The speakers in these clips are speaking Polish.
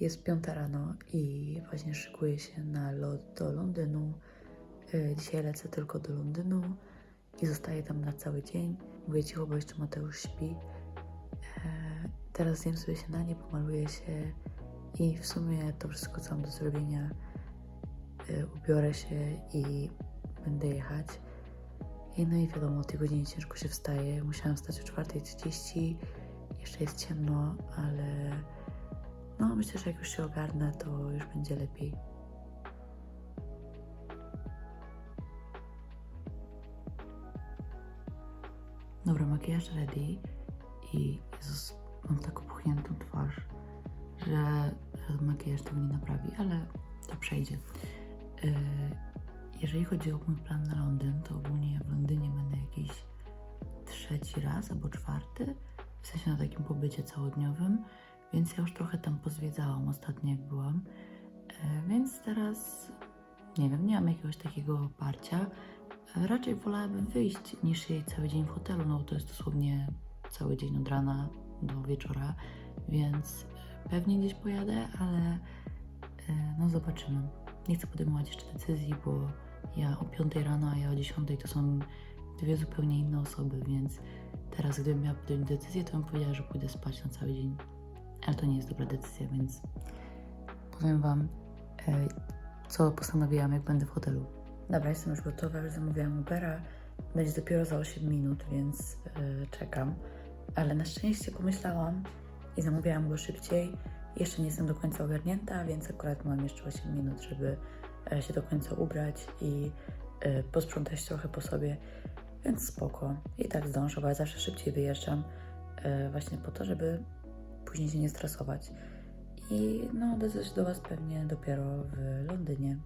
Jest piąta rano i właśnie szykuję się na lot do Londynu. E, Dzisiaj lecę tylko do Londynu i zostaję tam na cały dzień. Mówię cicho, bo jeszcze Mateusz śpi. E, Teraz zjem sobie śniadanie, pomaluję się i w sumie to wszystko, co mam do zrobienia, e, ubiorę się i będę jechać. I no i wiadomo, o tej godzinie ciężko się wstaje. Musiałam wstać o 4.30. Jeszcze jest ciemno, ale no myślę, że jak już się ogarnę, to już będzie lepiej. Dobra, makijaż ready i Jezus, mam taką puchniętą twarz, że makijaż tego nie naprawi, ale to przejdzie. Yy, jeżeli chodzi o mój plan na Londyn, to ogólnie ja w Londynie będę jakiś trzeci raz albo czwarty, w sensie na takim pobycie całodniowym, więc ja już trochę tam pozwiedzałam ostatnio jak byłam, e, więc teraz nie wiem, nie mam jakiegoś takiego oparcia. E, Raczej wolałabym wyjść niż siedzieć cały dzień w hotelu, no bo to jest dosłownie cały dzień od rana do wieczora, więc e, pewnie gdzieś pojadę, ale no zobaczymy. Nie chcę podejmować jeszcze decyzji, bo ja o 5 rano, a ja o 10 to są dwie zupełnie inne osoby, więc teraz gdybym miała podjąć decyzję, to bym powiedziała, że pójdę spać na cały dzień. Ale to nie jest dobra decyzja, więc powiem Wam, e, co postanowiłam, jak będę w hotelu. Dobra, jestem już gotowa, już zamówiłam Ubera. Będzie dopiero za 8 minut, więc e, czekam. Ale na szczęście pomyślałam i zamówiłam go szybciej. Jeszcze nie jestem do końca ogarnięta, więc akurat mam jeszcze 8 minut, żeby e, się do końca ubrać i e, posprzątać trochę po sobie, więc spoko. I tak zdążę, bo ja zawsze szybciej wyjeżdżam, e, właśnie po to, żeby później się nie stresować. I no, odezwę się do Was pewnie dopiero w Londynie.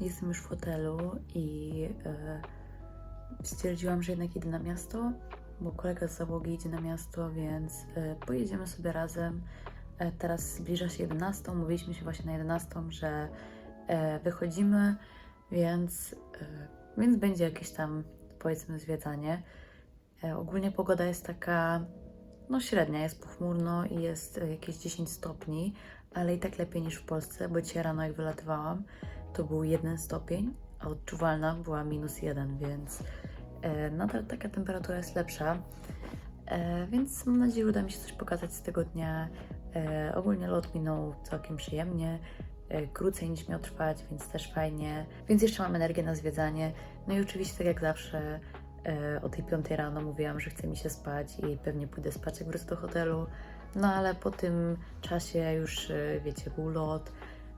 Jestem już w hotelu i e, stwierdziłam, że jednak idę na miasto, bo kolega z załogi idzie na miasto, więc e, pojedziemy sobie razem. E, teraz zbliża się 11, mówiliśmy się właśnie na 11, że e, wychodzimy, więc, e, więc będzie jakieś tam powiedzmy zwiedzanie. Ogólnie pogoda jest taka no średnia, jest pochmurno i jest jakieś 10 stopni, ale i tak lepiej niż w Polsce, bo dzisiaj rano jak wylatywałam, to był 1 stopień, a odczuwalna była minus 1, więc e, nadal taka temperatura jest lepsza. E, więc mam nadzieję, że uda mi się coś pokazać z tego dnia. E, ogólnie lot minął całkiem przyjemnie, e, krócej niż miał trwać, więc też fajnie. Więc jeszcze mam energię na zwiedzanie. No i oczywiście, tak jak zawsze, e, o tej 5 rano mówiłam, że chce mi się spać i pewnie pójdę spać, jak wrócę do hotelu. No ale po tym czasie już, e, wiecie, był lot,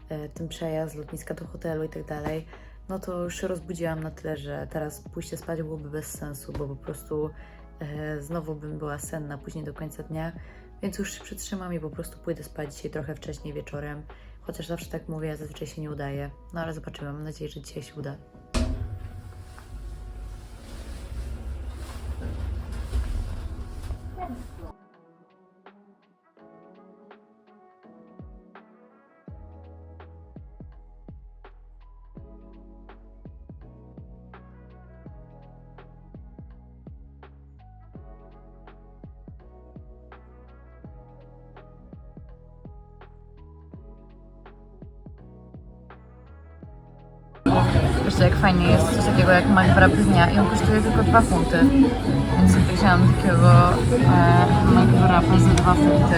e, ten przejazd z lotniska do hotelu i tak dalej, no to już się rozbudziłam na tyle, że teraz pójście spać byłoby bez sensu, bo po prostu e, znowu bym była senna później do końca dnia, więc już się przytrzymam i po prostu pójdę spać dzisiaj trochę wcześniej wieczorem, chociaż zawsze tak mówię, zazwyczaj się nie udaje, no ale zobaczymy, mam nadzieję, że dzisiaj się uda. Wiecie, jak fajnie jest coś takiego jak McWrap dnia i on kosztuje tylko 2 funty. Więc sobie wzięłam takiego e, McWrapa za 2 funty.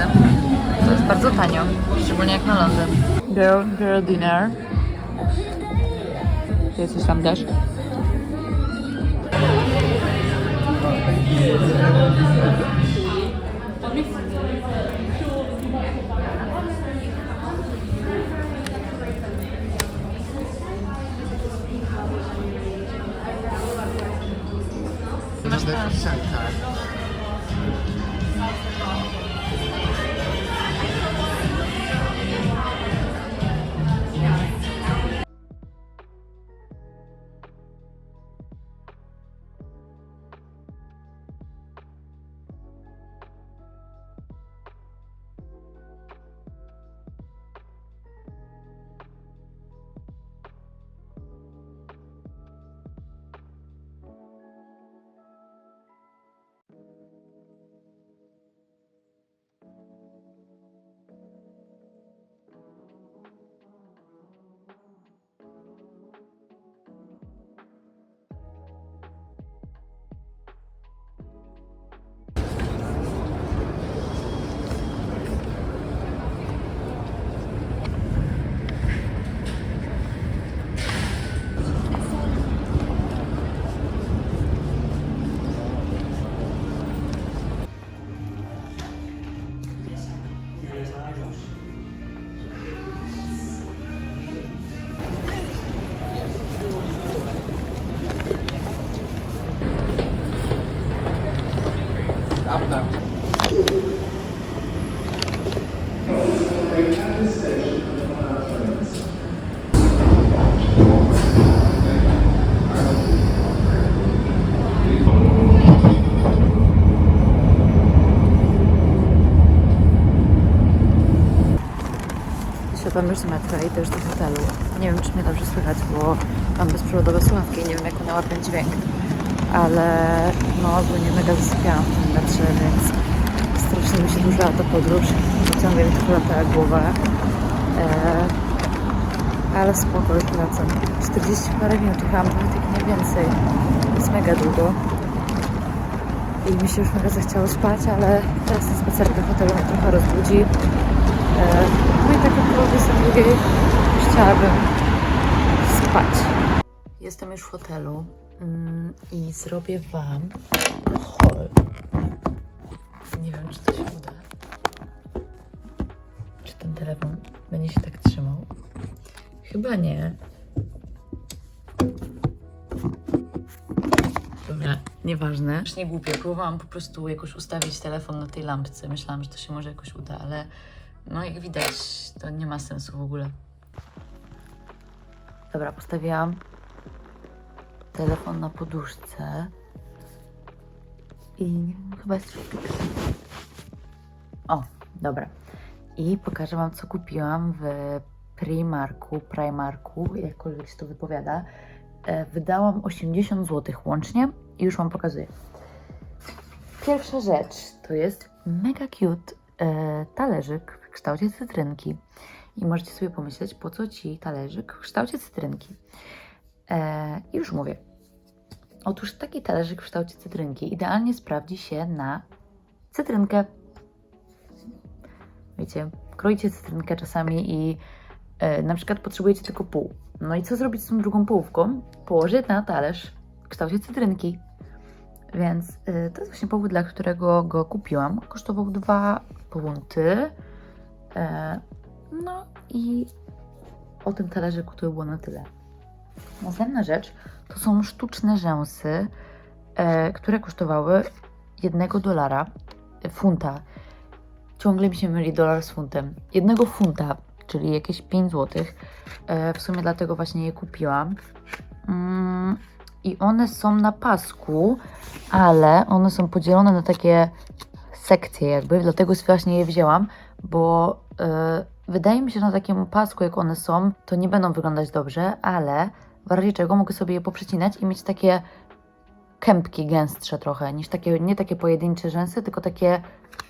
To jest bardzo tanio, szczególnie jak na Londyn. Girl, girl dinner. Ty coś tam dasz? Z metra i też do hotelu. Nie wiem, czy mnie dobrze słychać, bo mam bezprzewodowe słuchawki i nie wiem, jak one łapią dźwięk. Ale no, ogólnie mega zasypiałam w tym metrze, więc strasznie mi się dłużyła ta podróż. Ciągle mi trochę latała głowa. E, ale spoko, już wracam. 40 parę minut jechałam, tak nie więcej. Jest mega długo. I mi się już mega zachciało spać, ale teraz ten spacer do hotelu mnie trochę rozbudzi. No i tak 22 już chciałabym spać. Jestem już w hotelu mm, i zrobię Wam haul. Nie wiem, czy to się uda. Czy ten telefon będzie się tak trzymał? Chyba nie. Dobra, nieważne. Już nie głupie, próbowałam po prostu jakoś ustawić telefon na tej lampce. Myślałam, że to się może jakoś uda, ale no jak widać, to nie ma sensu w ogóle. Dobra, postawiłam telefon na poduszce i chyba jest. O, dobra. I pokażę Wam, co kupiłam w Primarku, Primarku, jakkolwiek się to wypowiada. E, Wydałam 80 zł łącznie i już Wam pokazuję. Pierwsza rzecz to jest mega cute e, talerzyk kształcie cytrynki. I możecie sobie pomyśleć, po co Ci talerzyk w kształcie cytrynki. E, już mówię. Otóż taki talerzyk w kształcie cytrynki idealnie sprawdzi się na cytrynkę. Wiecie, kroicie cytrynkę czasami i e, na przykład potrzebujecie tylko pół. No i co zrobić z tą drugą połówką? Położyć na talerz w kształcie cytrynki. Więc e, to jest właśnie powód, dla którego go kupiłam. Kosztował 2 funty. E, no i o tym talerzyku to było na tyle. Następna rzecz to są sztuczne rzęsy, e, które kosztowały 1 dolara, e, funta. Ciągle mi się myli dolar z funtem. Jednego funta, czyli jakieś 5 zł. W sumie dlatego właśnie je kupiłam. Mm, I one są na pasku, ale one są podzielone na takie sekcje jakby, dlatego właśnie je wzięłam, bo wydaje mi się, że na takim pasku jak one są, to nie będą wyglądać dobrze, ale w razie czego mogę sobie je poprzecinać i mieć takie kępki gęstsze trochę, niż takie, nie takie pojedyncze rzęsy, tylko takie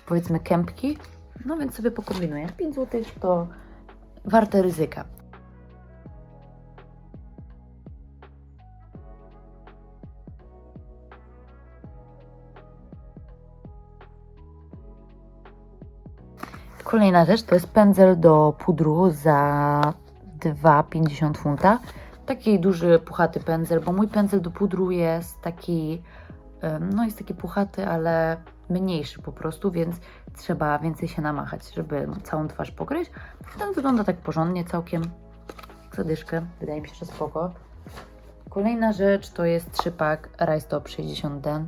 powiedzmy kępki. No więc sobie pokombinuję. 5 zł to warte ryzyka. Kolejna rzecz to jest pędzel do pudru za 2,50 funta. Taki duży, puchaty pędzel, bo mój pędzel do pudru jest taki, no jest taki puchaty, ale mniejszy po prostu, więc trzeba więcej się namachać, żeby całą twarz pokryć. Ten wygląda tak porządnie, całkiem zadyszkę, wydaje mi się, że spoko. Kolejna rzecz to jest trzypak Rice Top 60D,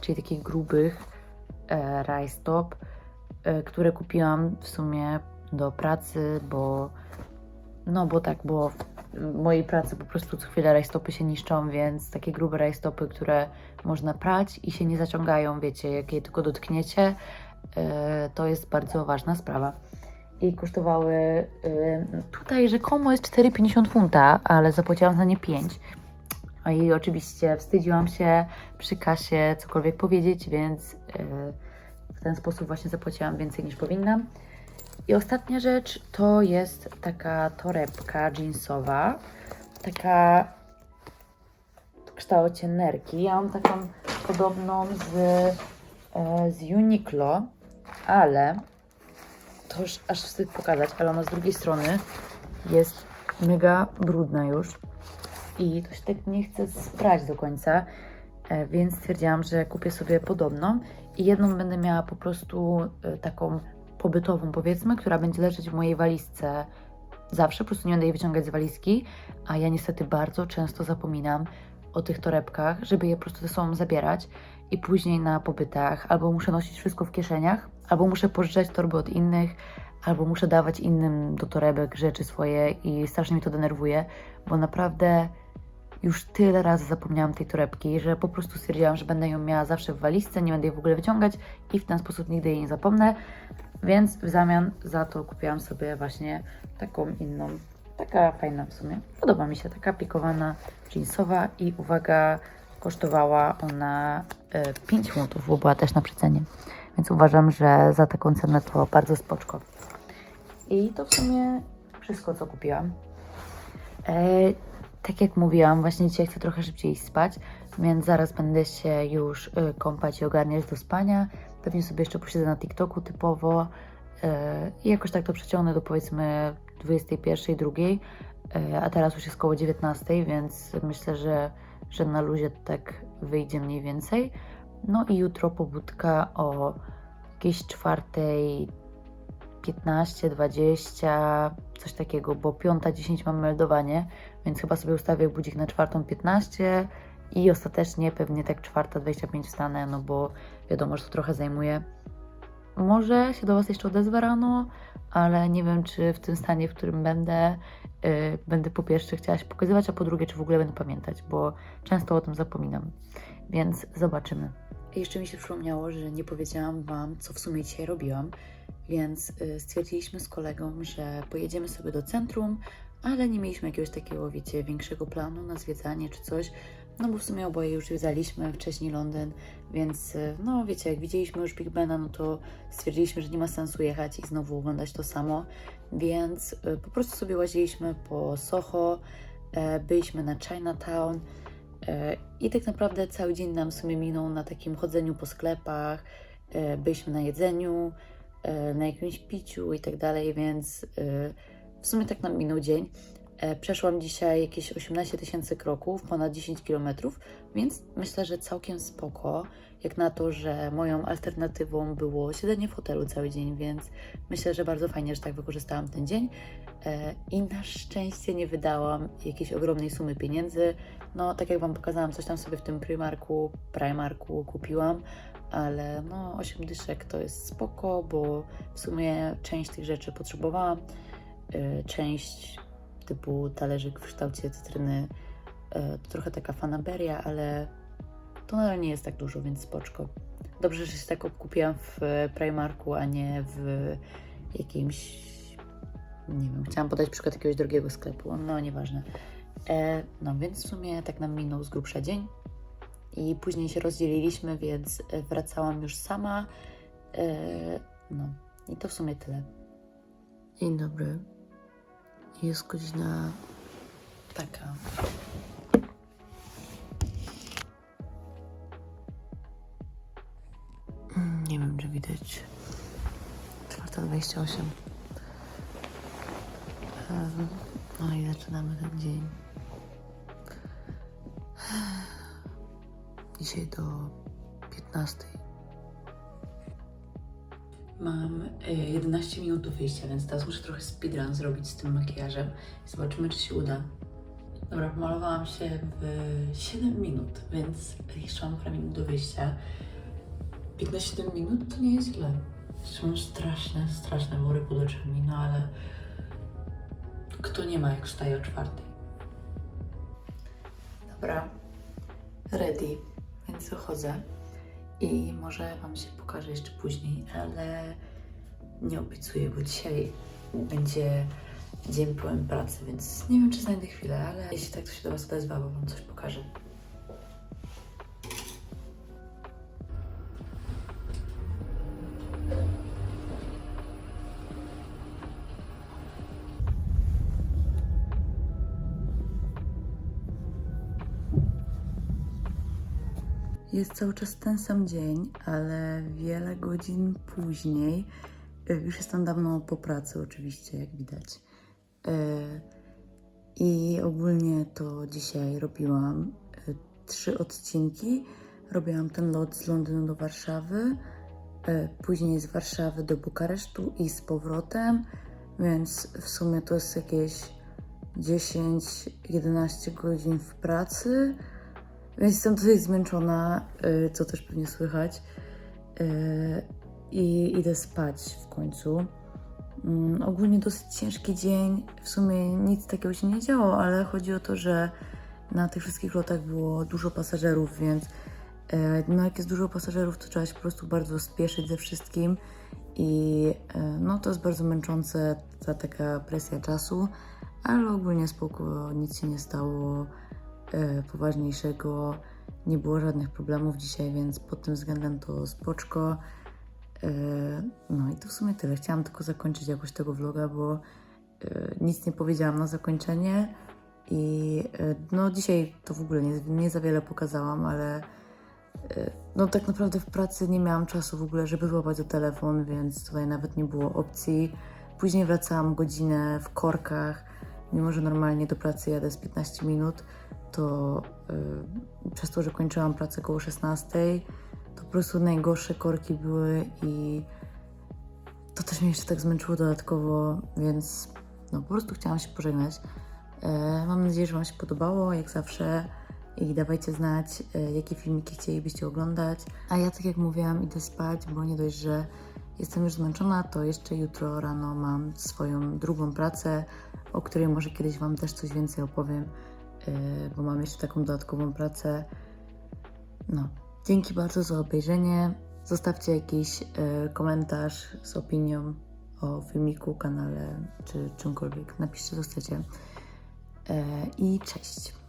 czyli takich grubych e, Rice Top, e, które kupiłam w sumie do pracy, bo no bo tak, bo w mojej pracy po prostu co chwilę rajstopy się niszczą, więc takie grube rajstopy, które można prać i się nie zaciągają, wiecie, jak je tylko dotkniecie, e, to jest bardzo ważna sprawa. I kosztowały, e, tutaj rzekomo jest 4,50 funta, ale zapłaciłam za nie 5. A i oczywiście wstydziłam się przy kasie cokolwiek powiedzieć, więc e, w ten sposób właśnie zapłaciłam więcej niż powinnam. I ostatnia rzecz to jest taka torebka jeansowa, taka w kształcie nerki. Ja mam taką podobną z, e, z Uniqlo, ale to już aż wstyd pokazać, ale ona z drugiej strony jest mega brudna już i to się tak nie chce sprać do końca, więc stwierdziłam, że kupię sobie podobną i jedną będę miała po prostu e, taką pobytową, powiedzmy, która będzie leżeć w mojej walizce zawsze, po prostu nie będę jej wyciągać z walizki, a ja niestety bardzo często zapominam o tych torebkach, żeby je po prostu ze sobą zabierać i później na pobytach albo muszę nosić wszystko w kieszeniach, albo muszę pożyczać torby od innych, albo muszę dawać innym do torebek rzeczy swoje i strasznie mi to denerwuje, bo naprawdę już tyle razy zapomniałam tej torebki, że po prostu stwierdziłam, że będę ją miała zawsze w walizce, nie będę jej w ogóle wyciągać i w ten sposób nigdy jej nie zapomnę. Więc w zamian za to kupiłam sobie właśnie taką inną, taka fajna w sumie. Podoba mi się, taka pikowana jeansowa i uwaga, kosztowała ona e, 5 funtów, bo była też na przecenie. Więc uważam, że za taką cenę to bardzo spoczko. I to w sumie wszystko, co kupiłam. E, tak jak mówiłam, właśnie dzisiaj chcę trochę szybciej spać, więc zaraz będę się już y, kąpać i ogarniać do spania. Pewnie sobie jeszcze posiedzę na TikToku typowo y, i jakoś tak to przeciągnę do powiedzmy 21, 2, y, a teraz już jest koło 19, więc myślę, że, że na luzie tak wyjdzie mniej więcej. No i jutro pobudka o jakiejś czwartej 15, 20, coś takiego, bo 5.10 mam meldowanie, więc chyba sobie ustawię budzik na 4.15 i ostatecznie pewnie tak 4.25 wstanę, no bo wiadomo, że to trochę zajmuje. Może się do Was jeszcze odezwę rano, ale nie wiem, czy w tym stanie, w którym będę, yy, będę po pierwsze chciała się pokazywać, a po drugie, czy w ogóle będę pamiętać, bo często o tym zapominam. Więc zobaczymy. Jeszcze mi się przypomniało, że nie powiedziałam Wam, co w sumie dzisiaj robiłam, więc y, stwierdziliśmy z kolegą, że pojedziemy sobie do centrum, ale nie mieliśmy jakiegoś takiego, wiecie, większego planu na zwiedzanie czy coś, no bo w sumie oboje już zwiedzaliśmy wcześniej Londyn, więc y, no wiecie, jak widzieliśmy już Big Bena, no to stwierdziliśmy, że nie ma sensu jechać i znowu oglądać to samo, więc y, po prostu sobie łaziliśmy po Soho, e, byliśmy na Chinatown, E, I tak naprawdę cały dzień nam w sumie minął na takim chodzeniu po sklepach, e, byliśmy na jedzeniu, na jakimś piciu i tak dalej, więc e, w sumie tak nam minął dzień. E, Przeszłam dzisiaj jakieś 18 tysięcy kroków, ponad 10 kilometrów, więc myślę, że całkiem spoko, jak na to, że moją alternatywą było siedzenie w hotelu cały dzień, więc myślę, że bardzo fajnie, że tak wykorzystałam ten dzień. E, I na szczęście nie wydałam jakiejś ogromnej sumy pieniędzy. No, tak jak Wam pokazałam, coś tam sobie w tym Primarku, Primarku kupiłam, ale no 8 dyszek to jest spoko, bo w sumie część tych rzeczy potrzebowałam. E, Część typu talerzyk w kształcie cytryny e, to trochę taka fanaberia, ale to nadal nie jest tak dużo, więc spoczko. Dobrze, że się tak kupiłam w Primarku, a nie w jakimś nie wiem, chciałam podać przykład jakiegoś drugiego sklepu, no nieważne. E, no więc w sumie tak nam minął z grubsza dzień i później się rozdzieliliśmy, więc wracałam już sama. E, no i to w sumie tyle. Dzień dobry. Jest godzina taka. Mm, Nie wiem, czy widać. 4.28. Em, No i zaczynamy ten dzień. Dzisiaj do 15. Mam y, 11 minut do wyjścia, więc teraz muszę trochę speedrun zrobić z tym makijażem. Zobaczymy, czy się uda. Dobra, pomalowałam się w 7 minut, więc jeszcze mam parę minut do wyjścia. 15 minut to nie jest źle. Jeszcze mam straszne, straszne mury pod oczami, no ale kto nie ma jak wstaje o czwartej. Dobra, ready, więc wychodzę i może Wam się pokażę jeszcze później, ale nie obiecuję, bo dzisiaj będzie dzień pełen pracy, więc nie wiem, czy znajdę chwilę, ale jeśli tak, to się do Was odezwa, bo Wam coś pokażę. Jest cały czas ten sam dzień, ale wiele godzin później. y, Już jestem dawno po pracy, oczywiście, jak widać. Y, I ogólnie to dzisiaj robiłam y, trzy odcinki. Robiłam ten lot z Londynu do Warszawy, później z Warszawy do Bukaresztu i z powrotem, więc w sumie to jest jakieś 10-11 godzin w pracy. Więc jestem dosyć zmęczona, y, co też pewnie słychać. Y, I idę spać w końcu. Mm, Ogólnie dosyć ciężki dzień. W sumie nic takiego się nie działo, ale chodzi o to, że na tych wszystkich lotach było dużo pasażerów, więc e, no jak jest dużo pasażerów, to trzeba się po prostu bardzo spieszyć ze wszystkim I no to jest bardzo męczące, ta taka presja czasu, ale ogólnie spoko, nic się nie stało poważniejszego, nie było żadnych problemów dzisiaj, więc pod tym względem to spoczko. E, No i to w sumie tyle. Chciałam tylko zakończyć jakoś tego vloga, bo e, nic nie powiedziałam na zakończenie i e, no dzisiaj to w ogóle nie, nie za wiele pokazałam, ale e, no tak naprawdę w pracy nie miałam czasu w ogóle, żeby złapać do telefon, więc tutaj nawet nie było opcji. Później wracałam godzinę w korkach, mimo że normalnie do pracy jadę z 15 minut, to y, przez to, że kończyłam pracę koło 16, to po prostu najgorsze korki były i to też mnie jeszcze tak zmęczyło dodatkowo, więc no po prostu chciałam się pożegnać. E, mam nadzieję, że Wam się podobało, jak zawsze. I dawajcie znać, e, jakie filmiki chcielibyście oglądać. A ja, tak jak mówiłam, idę spać, bo nie dość, że jestem już zmęczona, to jeszcze jutro rano mam swoją drugą pracę, o której może kiedyś Wam też coś więcej opowiem, e, bo mam jeszcze taką dodatkową pracę. No, dzięki bardzo za obejrzenie. Zostawcie jakiś e, komentarz z opinią o filmiku, kanale czy czymkolwiek. Napiszcie, co chcecie. E, I cześć.